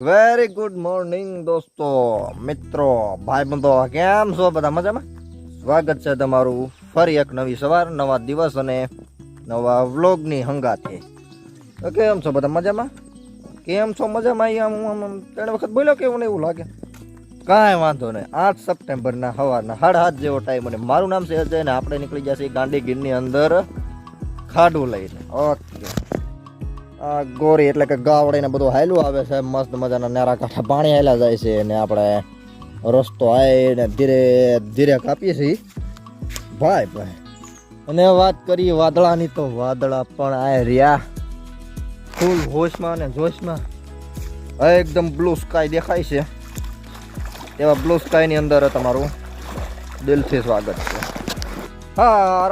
Very good morning દોસ્તો. મિત્રો ભાઈ બંધો કેમ છો બધા? મજામાં? સ્વાગત છે તમારું ફરી એક નવી સવાર, નવા દિવસ અને નવા વ્લોગની હંગાથે તો કેમ છો બધા? મજામાં? કેમ છો? મજામાં? અહીંયા હું આમ ત્રણ વખત બોલ્યો કેવું ને એવું લાગે? કાંઈ વાંધો નહીં. આઠ સપ્ટેમ્બરના સવારના સાડા હાથ જેવો ટાઈમ અને મારું નામ છે અજય ને આપણે નીકળી જશે ગાંધીગીરની અંદર ખાડું લઈને. ઓકે ગોરી એટલે કે ગાવડીને બધું હાયલું આવે છે. મસ્ત મજાના નેરા કાંઠા પાણી હાલ્યા જાય છે અને આપણે રસ્તો આવીને ધીરે ધીરે કાપીએ છીએ. ભાઈ ભાઈ. અને વાત કરીએ વાદળાની તો વાદળા પણ આ રહ્યા. ફૂલ હોશમાં અને જોશમાં એકદમ બ્લુ સ્કાય દેખાય છે. એવા બ્લુ સ્કાયની અંદર તમારું દિલથી સ્વાગત છે. હા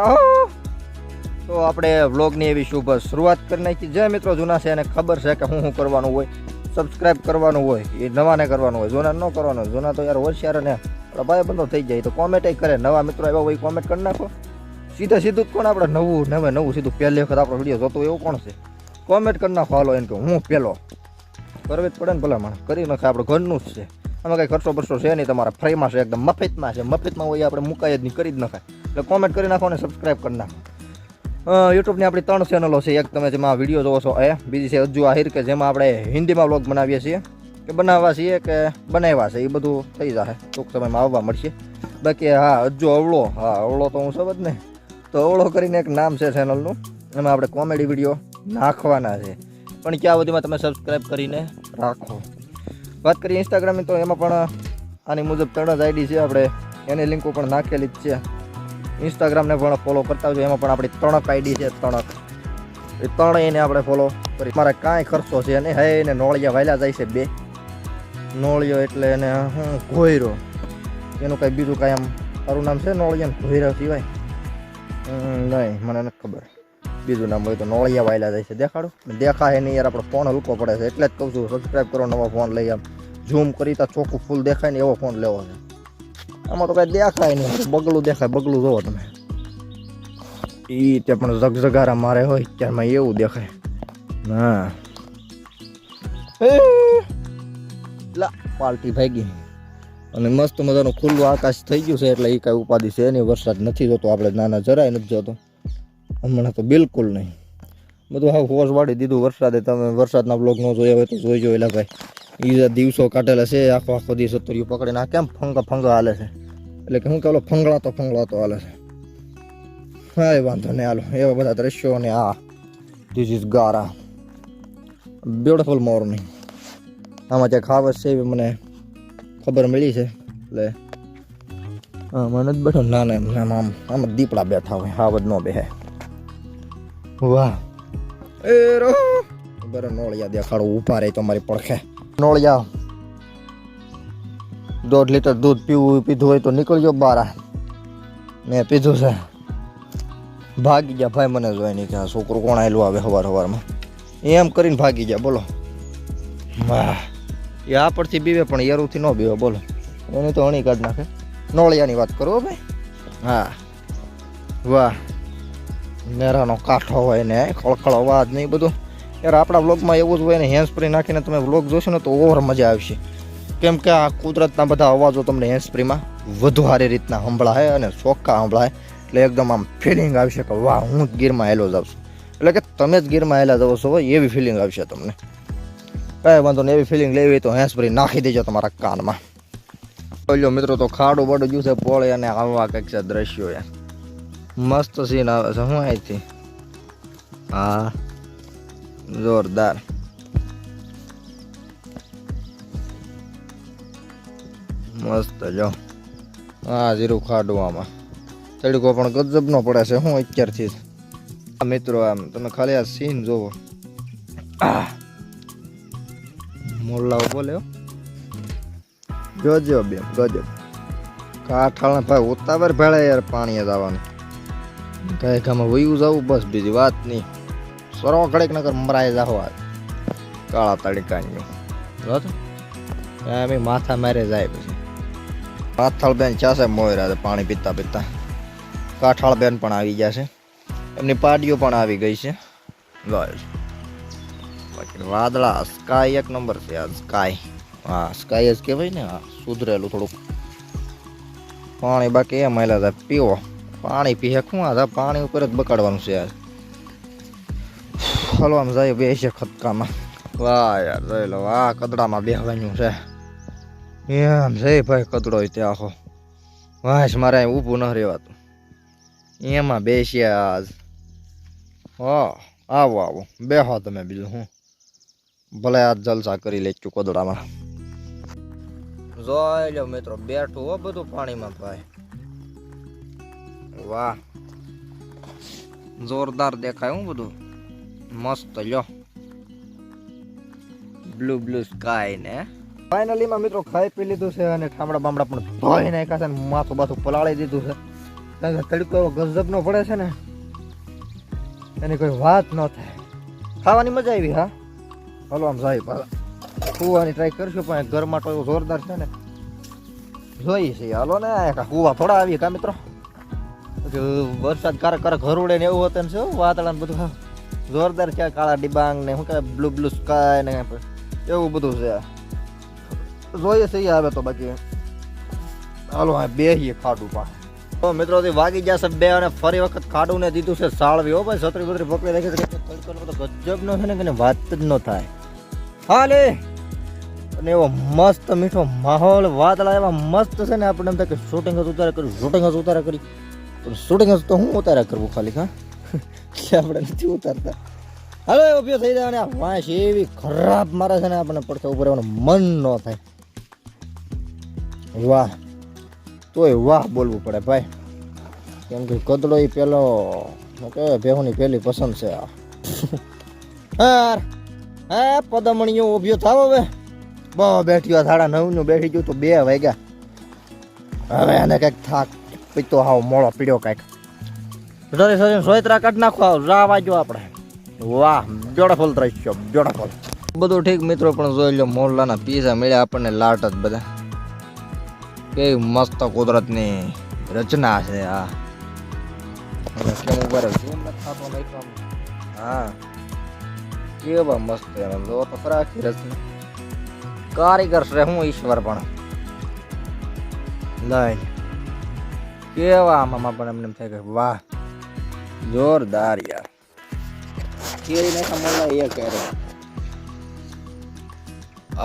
તો આપણે વ્લોગની એવી શુભ શરૂઆત કરી નાખી. જે મિત્રો, જૂના છે એને ખબર છે કે શું શું કરવાનું હોય. સબસ્ક્રાઇબ કરવાનું હોય, એ નવાને કરવાનું હોય. જૂના ન કરવાનું, જૂના તો યાર હોશિયાર અને ભાઈ બંધો થઈ જાય તો કોમેન્ટ કરે. નવા મિત્રો એવા હોય કોમેન્ટ કરી નાખો. સીધા સીધું કોણ આપણે નવું, નવે નવું, સીધું પહેલી વખત આપણો વીડિયો જોતો એવું કોણ છે? કોમેન્ટ કરી નાખો, હાલો, એમ કે હું પહેલો કરવી જ પડે ને ભલા માણસ, કરી નાખે, આપણે ઘરનું જ છે. આમાં કંઈ ખર્ચો બરસો છે નહીં, તમારા ફ્રીમાં છે, એકદમ મફતમાં છે. મફતમાં હોય આપણે મુકાય જ નહીં, કરી જ નાખાય. એટલે કોમેન્ટ કરી નાખો અને સબસ્ક્રાઇબ કરી નાખો. યુટ્યુબની આપણી ત્રણ ચેનલો છે. એક તમે જેમાં વીડિયો જોવો છો, એ. બીજી છે અજ્જુ આહિર, કે જેમાં આપણે હિન્દીમાં બ્લોગ બનાવીએ છીએ, કે બનાવવા છીએ, કે બનાવ્યા છે, એ બધું થઈ જશે ટૂંક સમયમાં આવવા મળશે. બાકી હા અજ્જુ અવળો, હા, અવળો તો હું સમજ ને તો અવળો કરીને એક નામ છે ચેનલનું એમાં આપણે કોમેડી વીડિયો નાખવાના છે. પણ ક્યાં બધીમાં તમે સબસ્ક્રાઈબ કરીને રાખો. વાત કરીએ ઇન્સ્ટાગ્રામની તો એમાં પણ આની મુજબ ત્રણ જ આઈડી છે. આપણે એની લિંકો પણ નાખેલી જ છે. ઇન્સ્ટાગ્રામને પણ ફોલો કરતા હોય એમાં પણ આપણી ત્રણક આઈડી છે, ત્રણક. એ ત્રણેયને આપણે ફોલો કરી મારે કાંઈ ખર્ચો છે અને હે, એને નોળિયા વાયલા જાય છે બે. નોળિયો એટલે એને હું ઘોયરો. એનું કાંઈ બીજું કાંઈ આમ તારું નામ છે? નોળિયા ઘોયરા સિવાય? નહીં, મને નથી ખબર. બીજું નામ હોય તો નોળિયા વાયલા જાય છે. દેખાડો. દેખાય નહીં યાર, આપણો ફોન હલકો પડે છે. એટલે જ કહું છું સબસ્ક્રાઈબ કરો, નવો ફોન લઈ આમ ઝૂમ કરી તો ચોખ્ખું ફૂલ દેખાય ને એવો ફોન લેવો છે. આમાં તો કાંઈ દેખાય નહીં. બગલું દેખાય બગલું જોવો તમે. ઈ તે પણ ઝગઝગારા મારે હોય ત્યારમાં એવું દેખાય. એ, લા પાલટી ભાગી. અને મસ્ત મજાનું ખુલ્લું આકાશ થઈ ગયું છે એટલે એ કાંઈ ઉપાધિ છે નહીં વરસાદ નથી જોતો આપણે નાના જરાય નથી જોતો. હમણાં તો બિલકુલ નહીં. બધું હા હોશ વાળી દીધું વરસાદે તમે વરસાદના બ્લોગ ન જોયા હોય તો જોઈજો એલા ભાઈ. એ દિવસો કાઢેલા છે, આખો આખો દિવસ સત્તરીઓ પકડીને આ કેમ ફંગા ફંગા હાલે છે? એટલે કે હું કે ઓલો ફંગળાતો ફંગળાતો હાલે છે. હા એ વાંધો નહીં, હાલો, એવા બધા દ્રશ્યો અને આ. ધીસ ઇઝ ગારા બ્યુટિફુલ મોર્નિંગ આમાં જે ખાવત છે એવી મને ખબર મળી છે. એટલે હા મને જ બેઠો ના ના એમ આમ આમ દીપડા બેઠા હોય હાવજ ન બેહે. વાહ. એ રો બરો નોળિયા દેખાડો રહે રહી મારી પડખે. નોળિયા. દોઢ લીટર દૂધ પીવું, પીધું હોય તો નીકળજો બારા. મેં પીધું છે. ભાગી ગયા ભાઈ મને જોઈ નહીં કે છોકરું કોણ આવેલું આવે સવાર સવારમાં એમ કરીને ભાગી ગયા, બોલો. એ આ પરથી બીવે, પણ યરુથી ન બીવે, બોલો. એને તો અણી કાઢ નાખે. નોળિયાની વાત કરો ભાઈ. હા. વાહ. નેરાનો કાંઠો હોય ને, ખળખળ અવાજ નહીં બધું. યાર, આપણા વ્લોગમાં એવું જ હોય ને હેન્ડ સ્પ્રે નાખીને તમે વ્લોગ જોશો ને તો ઓવર મજા આવશે. કેમ કે આ કુદરતના બધા અવાજો તમને હેન્ડ સ્પ્રેમાં વધુ સારી રીતના સંભળાય અને ચોખ્ખા સંભળાય. એટલે એકદમ આમ ફિલિંગ આવશે કે વાહ, હું જ ગીરમાં હેલો જાઉં છું એટલે કે તમે જ ગીરમાં હેલા જાઓ છો એવી ફિલિંગ આવશે તમને. કાંઈ વાંધો નહીં, એવી ફિલિંગ લેવી હોય તો હેન્ડ સ્પ્રે નાખી દેજો તમારા કાનમાં. બોલ્યો મિત્રો, તો ખાડું બડું ગયું છે, પોળે અને આવા કંઈક છે દ્રશ્યો યાર. મસ્ત સીન આવે છે, હું અહીંથી હા. જોરદાર મસ્ત જો. હા જીરું ખાડું આમાં તડકો પણ ગજબનો પડે છે હું અત્યારથી જ. આ મિત્રો આમ, તમે ખાલી આ સીન જોવો. મોરલાઓ બોલે હો. બે ગજબ. કાઠાળા ભાઈ ઉતાવર ભેળે યાર પાણી જવાનું. કઈ ગામમાં વયું જવું બસ, બીજી વાત નહીં. સરો ઘડીક નગર મરાય જાહો આ કાળા તડકાની. જો અમે માથા મારે જાય પછી. પાથળ બેન ચાસે મોયરા પાણી પીતા પીતા. કાઠાળ બેન પણ આવી ગયા છે. એમની પાડીઓ પણ આવી ગઈ છે. બસ. વાદળા સ્કાય એક નંબર છે આ સ્કાય. હા સ્કાય જ કહેવાય ને હા સુધરેલું થોડુંક. પાણી બાકી એમ આવેલા હતા પીવો. પાણી પીએ શું આ પાણી ઉપર જ બકાડવાનું છે યાર હલવામાં જાય બે છે ખતકામાં વાહ યાર, જોઈ લો આ કદડામાં બેહવાનું છે. એમ છે ભાઈ, કદડો ત્યાં આખો. વાસ મારે અહીં ઊભું ન રહેવાતું. એમાં બેસ્યા આજ. હા, આવો આવો. બેહો તમે બીજું હું. ભલે આજ જલસા કરી લેચું કોદડામાં. જોઈ લો મિત્રો, બેઠું હો બધું પાણીમાં ભાઈ. વાહ. જોરદાર દેખાય હું બધું. મસ્ત, લ્યો. બ્લુ બ્લુ સ્કાય ને. ફાઇનલી માં મિત્રો ખાઈ પી લીધું છે અને ઠામડા બામડા પણ ધોઈ નાખ્યા છે અને માથું બાથું પલાળી દીધું છે. કારણ કે તડકો એવો ગજબનો પડે છે ને, એની કોઈ વાત ન થાય. ખાવાની મજા આવી, હા? હલો, આમ જાય પાછા. કૂવાની ટ્રાય કરશું, પણ ઘરમાં તો જોરદાર છે ને. જોઈએ છે, હાલો ને કૂવા થોડા આવી કા મિત્રો? વરસાદ કારક કારક હરુડે ને એવું હતું ને શું વાતળા ને બધું. જોરદાર છે કાળા ડિબાંગ ને શું કહેવાય બ્લુ બ્લુ સ્કાય ને એવું બધું છે. જોઈએ છે આવે તો બાકી. હાલો હા બે ખાડું પા તો મિત્રો વાગી જશે બે અને ફરી વખત ખાડું ને દીધું છે સાળવી. હો ભાઈ, છત્રી બત્રી પકડી રાખી તડકો તો ગજબ નો છે ને કે વાત જ ન થાય. હા લે અને એવો મસ્ત મીઠો માહોલ વાદળા એવા મસ્ત છે ને આપણે એમ થાય કે શૂટિંગ જ ઉતારે કરી શૂટિંગ જ ઉતારે કરી. પણ શૂટિંગ જ તો હું ઉતારે કરવું ખાલી, હા? કે આપણે નથી ઉતારતા. હવે ઊભો થઈ જાય અને આ વાંસ એવી ખરાબ મારે છે ને આપણને પડખે ઉપર આવવાનું મન ન થાય. વાહ. તોય વાહ બોલવું પડે ભાઈ. કેમ કે કદડો એ પેલો કહેવાય, ભેહુની પહેલી પસંદ છે આ. હાર. હે, પદમણીઓ ઉભ્યો થાવ હવે. બહુ બેઠ્યો સાડા નવનું બેઠી ગયું તો બે વાગ્યા. હવે એને કંઈક થાક. પીતો હાવ મોળો પીડ્યો કંઈક. સરી સોરી સોયત્રા કાઢ નાખો રા વાજો આપણે. વાહ બ્યુટીફુલ દ્રશ્ય બ્યુટીફુલ બધું ઠીક મિત્રો, પણ જોઈ લો મોરલાના પીઝા મળ્યા આપણને લાટ જ બધા. કેવી મસ્ત કુદરતની રચના છે આ. કેમ આમ? હા. કેવા મસ્ત જો તો ખરા રચના. કારીગર છે, હું ઈશ્વર પણ. લઈ કેવા આમાં પણ એમને એમ થાય કે વાહ. જોરદાર યાર કેરી નાખા મોલા એ કરે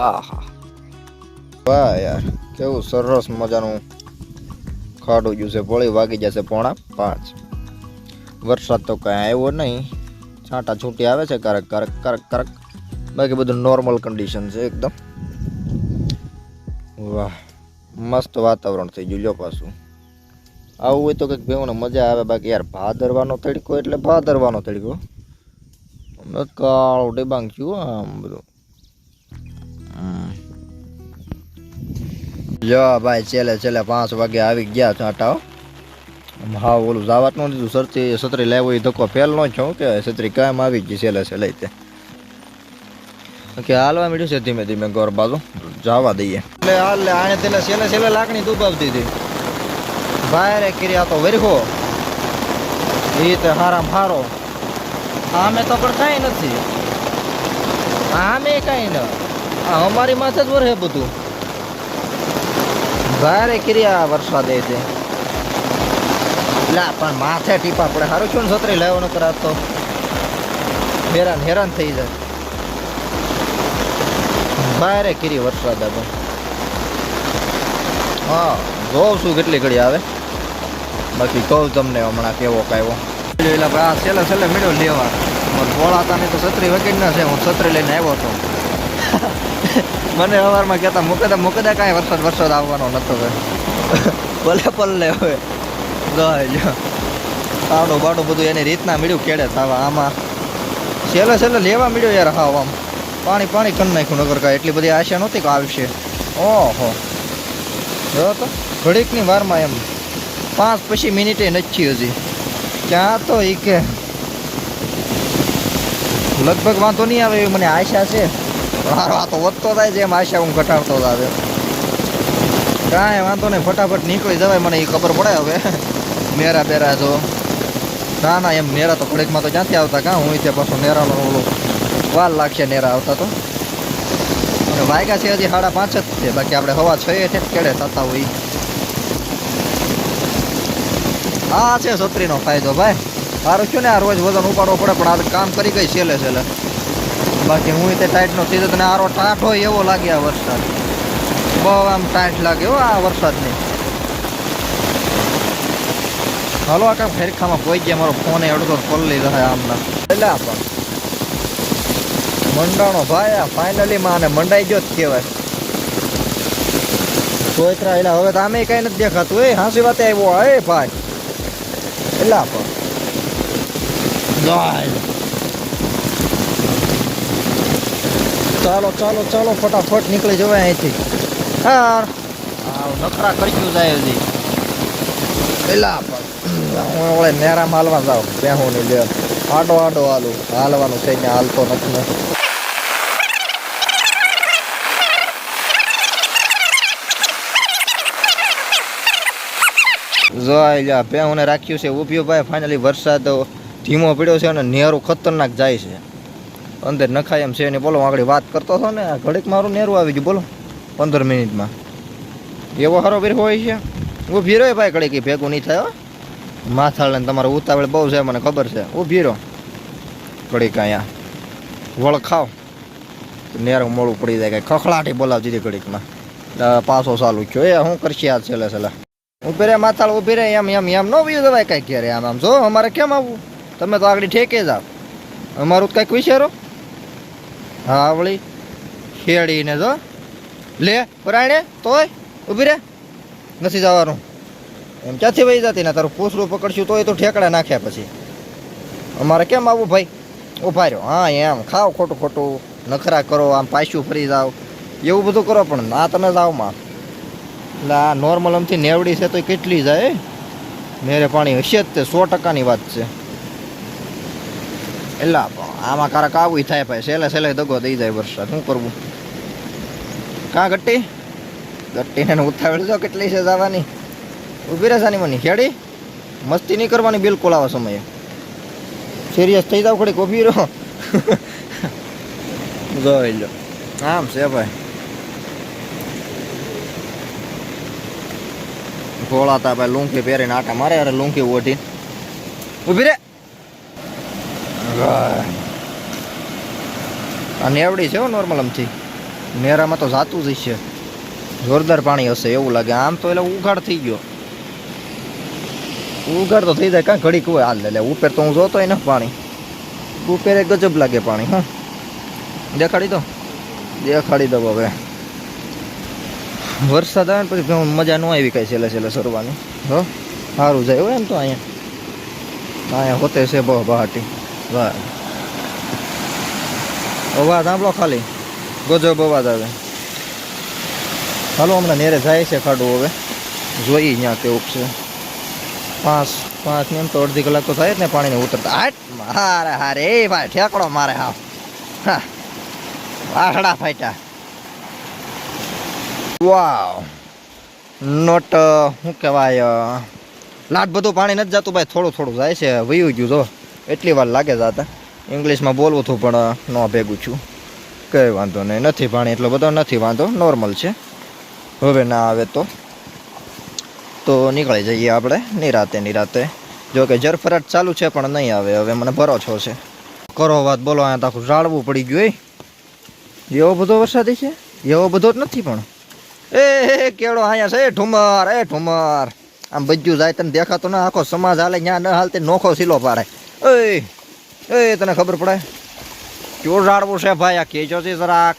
આહા વાહ યાર કેવું સરસ મજાનું ખાડું ગયું છે, ભોળી વાગી જશે પોણા પાંચ. વરસાદ તો કાંઈ આવ્યો નહીં. છાંટા છૂટી આવે છે, કરક કરક કરક કરક. બાકી બધું નોર્મલ કન્ડિશન છે એકદમ. વાહ, મસ્ત વાતાવરણ થઈ ગયું લ્યો પાછું. આવું હોય તો કંઈક ભેવને મજા આવે. બાકી યાર ભાદરવાનો તડકો એટલે ભાદરવાનો તડકો. કાળું ડિબાંગ થયું આમ બધું. જો ભાઈ, છેલ્લે છેલ્લે પાંચ વાગે આવી ગયા છાંટાઓ હા. ઓલું જાવત ન દીધું, સરથી છત્રી લેવો એ ધક્કો ફેલ નો છું કે છત્રી કાયમ આવી ગઈ છેલ્લે છેલ્લે તે. કે હાલવા મળ્યું છે ધીમે ધીમે ઘર બાજુ. જવા દઈએ. એટલે હાલ આને તેને છેલ્લે છેલ્લે લાકડી દુબાવતી હતી. ભાઈ કર્યા તો વરખો એ તો હારામ હારો આમે તો પણ કાંઈ નથી. આમે કાંઈ ન. અમારી માથે જ વરહે બધું. ભારે કર્યા વરસાદ એ છે. લા, પણ માથે ટીપા પડે. સારું છું ને છત્રી લેવો ન કરાતો હેરાન હેરાન થઈ જાય. ભારે કરી વરસાદ આવે હા, જોઉં છું કેટલી ઘડી આવે. બાકી કહું તમને હમણાં કેવો કાયવો. એટલે ભાઈ આ છેલ્લે છેલ્લે મેળો લેવા બોલાતા ને તો છત્રી વગેરે ના છે હું છત્રી લઈને આવ્યો હતો મને સવારમાં કહેતા મુકદા મુકદા મૂકે કાંઈ વરસાદ વરસાદ આવવાનો નતો ભલે પલ્લે હવે. જો તાડું બાડું બધું એની રીતના મળ્યું કેડે થવા આમાં. છેલ્લે છેલ્લે લેવા મળ્યો યાર હા આમ. પાણી પાણી કરી નાખ્યું નગર કાંઈ. એટલી બધી આશા નહોતી કે આવશે. ઓહો. જો તો ઘડીકની વારમાં એમ. પાંચ પછી મિનિટે નથી હજી. ક્યાં તો ઈ કે લગભગ વાંધો નહીં આવે એવી મને આશા છે. પણ આ તો વધતો થાય છે, એમ આશા હું ઘટાડતો આવે. કાંઈ વાંધો નહીં, ફટાફટ નીકળી જવાય મને એ ખબર પડે હવે. મેરા બેરા જો. ના ના, એમ નેરા તો ઘડીકમાં તો ક્યાંથી આવતા? કાં હું ત્યાં પાછો નેરાનો ઓલો વાર લાગશે નેરા આવતા તો. અને વાગ્યા છે હજી સાડા પાંચ જ છે, બાકી આપણે હવા છ એ કેળે થતા હોય આ છે છત્રીનો ફાયદો, ભાઈ. સારું છું ને આ રોજ વજન ઉપાડવો પડે, પણ આ કામ કરી ગઈ છેલ્લે છેલ્લે. બાકી હું તે ટાઈટનો સીધો તને આરો ટાટ હોય એવો લાગે આ વરસાદ. બહુ આમ ટાઈટ લાગે હો આ વરસાદની. હલો, આ કામ ફેરખામાં કોઈ ગયા, મારો ફોન એ અડધો પલ્લી રહે આમના. એટલે પણ. મંડાણો, ભાઈ, આ ફાઇનલી માં અને મંડાઈ ગયો જ કહેવાય. સોયત્રા એટલે હવે તો આમે કઈ નથી દેખાતું. એ, હાંસી વાતે આવ્યો, એ, ભાઈ. એટલે જાય ચાલો ચાલો ચાલો ફટાફટ નીકળી જવાય અહીંથી. હા નકરા કરી ગયું જાય હજી. પેલા હું વળે નેરા માલવા જાવ બેહું ની લે આડો આડો હાલું. હાલવાનું છે ત્યાં હાલતો નથી જોઈ લ્યા બેહુને રાખ્યું છે ઉભ્યો ભાઈ ફાઇનલી વરસાદ ધીમો પડ્યો છે અને નેરું ખતરનાક જાય છે. અંદર નખાય એમ છે ને બોલો આગળ વાત કરતો હતો ને ઘડીક મારું નેરું આવી ગયું, બોલો, પંદર મિનિટમાં. એવો હારો બીર હોય છે. ઊભી રહ્યો ભાઈ ઘડીક ભેગું નહીં થાય માથાળને તમારો ઉતાવળ બહુ છે, મને ખબર છે. ઊભી રહો ઘડીક અહીંયા. વળખાવ નેરું મોડું પડી જાય, કંઈ ખખડાટી બોલાવતી હતી ઘડીકમાં. પાછો ચાલુ થયો. એ, હું કરશે આ છેલ્લે છેલ્લે. ઊભી રે માથાળ ઊભી રે એમ એમ એમ. ન વ્યુ દવાય કઈ ઘેરે આમ આમ. જો, અમારે કેમ આવવું તમે તો આગળ ઠેકે જાવ અમારું તો કંઈક વિચારો. હા વળી ખેડીને જો. લે પરાણે તોય ઊભી રે નથી જવાનું. એમ ક્યાંથી વહી જતી? ને તારું પૂછડું પકડશું તોય તો ઠેકડા નાખ્યા પછી. અમારે કેમ આવવું ભાઈ? ઊભા રહ્યો. હા, એમ. ખાઓ ખોટું ખોટું. નખરા કરો, આમ પાછું ફરી જાઓ. એવું બધું કરો, પણ ના, તમે જાઓ માં. એટલે આ નોર્મલ આમથી નેવડી છે તો કેટલી જાય મેરે પાણી હશે જ તે, સો ટકાની વાત છે. એટલે આમાં કારક આવું થાય ભાઈ સહેલે છેલ્લે દગો દઈ જાય વરસાદ શું કરવું? કાં ગટ્ટી? ગટ્ટીને ઉતાવળ જો કેટલી છે જવાની. ઊભી રહેશે ની મને ખેડી મસ્તી નહીં કરવાની, બિલકુલ આવા સમયે. સિરિયસ થઈ જાવ ખડી કોફી રહો. જોઈ લો. આમ છે ભાઈ. ભોળાતા ભાઈ લુંકી પહેરીને આટા મારે અરે લુંકી ઓઢી. ઊભી રે. આ નેવડી છે નોર્મલ આમથી. નેરામાં તો જાતું જ છે જોરદાર પાણી હશે એવું લાગે. આમ તો એટલે ઉઘાડ થઈ ગયો. ઉઘાડ તો થઈ જાય કાંઈ ઘડીક હોય હાલ. એટલે ઉપર તો હું જોતો ને પાણી. ઉપેરે ગજબ લાગે પાણી હા. દેખાડી દો. દેખાડી દો હવે. વરસાદ આવે ને પછી મજા ન આવી કાંઈ છેલ્લે છેલ્લે સરવાની. હો? સારું જાય હોય એમ તો અહીંયા. અહીંયા હોતે છે બહુ બહાટી. વાહ. અવાજ સાંભળો ખાલી. ગજબ અવાજ આવે. હાલો, હમણાં નેરે જાય છે ખાડું હવે. જોઈએ ત્યાં કેવું છે. પાંચ પાંચ ને એમ તો અડધી કલાક તો થાય જ ને પાણીને ઉતરતા. આટ હારે હારે, એ ભાઈ, ઠેકડો મારે હા હા. વાસડા ફાટ્યા. વાવ નોટ શું કહેવાય લાટ બધું પાણી નથી જતું ભાઈ, થોડું થોડું જાય છે, વયું ગયું જો. એટલી વાર લાગે જાતા ઇંગ્લિશમાં બોલવું હતું, પણ ન ભેગું છું. કંઈ વાંધો નહીં, નથી પાણી એટલો બધો, નથી વાંધો નોર્મલ છે. હવે ના આવે તો. તો નીકળી જઈએ આપણે, નિરાતે નિરાતે. જો કે જરફરાટ ચાલુ છે, પણ નહીં આવે. હવે મને ભરોસો છે. કરો વાત, બોલો, અહીંયા તો આખું ઝાડવું પડી ગયું એવો બધો વરસાદી છે? એવો બધો જ નથી પણ. એ કેળો અહીંયા છે. ઠુમર એ ઠુમર આમ બધું જાય, તને દેખાતો ના, આખો સમાજ હાલે ત્યાં ન હાલતે નોખો સિલો પાડે. એ એ, તને ખબર પડે? ચોર ઝાડવું છે ભાઈ? આ કેજો છે જરાક.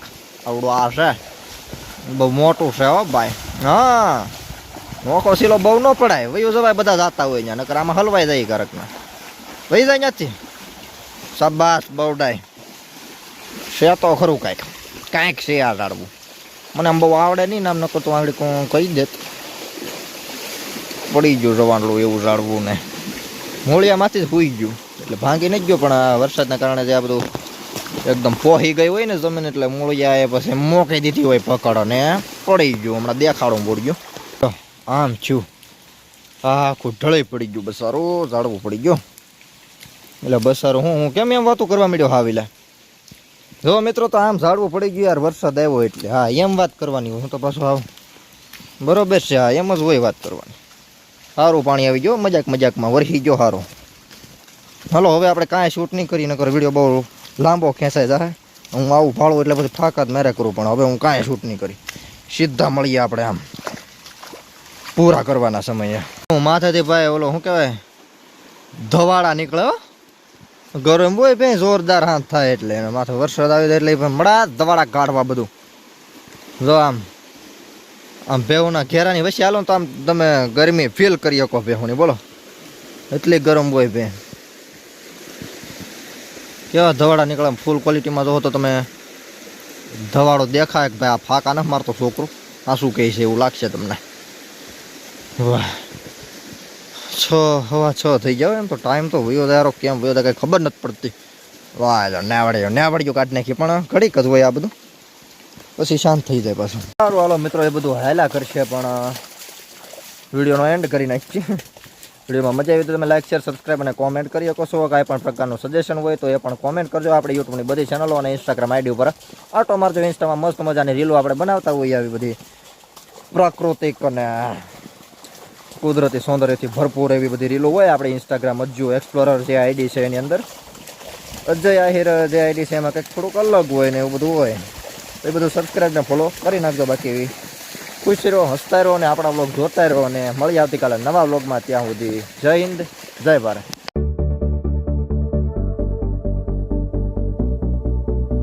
આવડું આ છે. બહુ મોટું છે હો ભાઈ. હા. નોખો સિલો બહુ ન પડાય. વયું જવાય બધા જાતા હોય ત્યાં નકર આમાં હલવાઈ જાય કરકના વહી જાય ત્યાંથી બહુ ડાય. છે તો ખરું કાંઈક. કાંઈક છે આ ઝાડવું. મને આમ બહુ આવડે નહીં આમ નકર તો આવડે કોણ કહી દેત. પડી ગયું રવાંડલું એવું ઝાડવું ને. મૂળિયામાંથી જ પૂઈ ગયું. એટલે ભાંગી નથી ગયો, પણ આ વરસાદના કારણે જે આ બધું એકદમ પોહી ગઈ હોય ને જમીન, એટલે મૂળિયા એ પછી મોકી દીધી હોય પકડ ને. પડી ગયું, હમણાં દેખાડું પડી ગયું આમ છું આખું ઢળી પડી ગયું, બસારો સારું ઝાડવું પડી ગયો. એટલે બસારો હું હું કેમ એમ વાતો કરવા માંડ્યો હાવીલા? જો મિત્રો તો આમ ઝાડવું પડી ગયું યાર, વરસાદ આવ્યો એટલે. હા, એમ વાત કરવાની, હું તો પાછું આવ. બરોબર છે, હા, એમ જ હોય વાત કરવાની. સારું પાણી આવી ગયો મજાક મજાકમાં, વરસી ગયો સારું હલો, હવે આપણે કાંઈ શૂટ નહીં કરી, નકર વીડિયો બહુ લાંબો ખેંચાય જાય હું આવું ફાળું એટલે પછી ફાકાત મેરે કરું, પણ હવે હું કાંઈ શૂટ નહીં કરી. સીધા મળીએ આપણે આમ. પૂરા કરવાના સમયે. હું માથેથી ભાઈ, ઓલો શું કહેવાય? ધવાડા નીકળ્યો ગરમ હોય બે જોરદાર હાથ થાય એટલે એનો માથે વરસાદ આવી જાય એટલે પણ મડા ધવાડા કાઢવા બધું. જો આમ આમ ભેહુના ઘેરાની વચ્ચે હાલો તો આમ તમે ગરમી ફીલ કરી શકો ભેહુની, બોલો. એટલી ગરમ હોય ભે કેવા ધવાડા નીકળે ફૂલ ક્વોલિટીમાં જોવો તો તમે ધવાડો દેખાય કે ભાઈ આ ફાંકા ન મારતો છોકરો. આ શું કહે છે એવું લાગશે તમને? વાહ. છ હવા છ થઈ જાવ એમ તો ટાઈમ તો વયો દારો કેમ વયો કઈ ખબર નથી પડતી. વાહ નાવડ્યો નેવડ્યો કાઢી નાખી, પણ ઘડીક જ હોય આ બધું. પછી શાંત થઈ જાય પાછું. સારું, હાલો, મિત્રો, એ બધું હેલા કરશે, પણ વિડીયોનો એન્ડ કરી નાખીએ. વિડીયોમાં મજા આવી તો તમે લાઈક શેર સબસ્ક્રાઈબ અને કોમેન્ટ કરી શકો છો. કાંઈ પણ પ્રકારનું સજેશન હોય તો એ પણ કોમેન્ટ કરજો. આપણે યુટ્યુબની બધી ચેનલો અને ઇન્સ્ટાગ્રામ આઈડી ઉપર. આટો મારજો ઇન્સ્ટામાં મસ્ત મજાની રીલો આપણે બનાવતા હોઈએ આવી બધી પ્રાકૃતિક અને કુદરતી સૌંદર્યથી ભરપૂર એવી બધી રીલો હોય. આપણે ઇન્સ્ટાગ્રામ અજ્જુ એક્સપ્લોરર જે આઈડી છે એની અંદર. અજય આહિર જે આઈડી છે એમાં કંઈક થોડુંક અલગ હોય ને એવું બધું હોય. તો એ બધું સબસ્ક્રાઈબને ફોલો કરી નાખજો બાકી. એવી ખુશ રહો, હસતા રહો અને આપણા બ્લોગ જોતા રહો. અને મળી આવતીકાલે નવા બ્લોગમાં ત્યાં સુધી. જય હિન્દ, જય ભારત.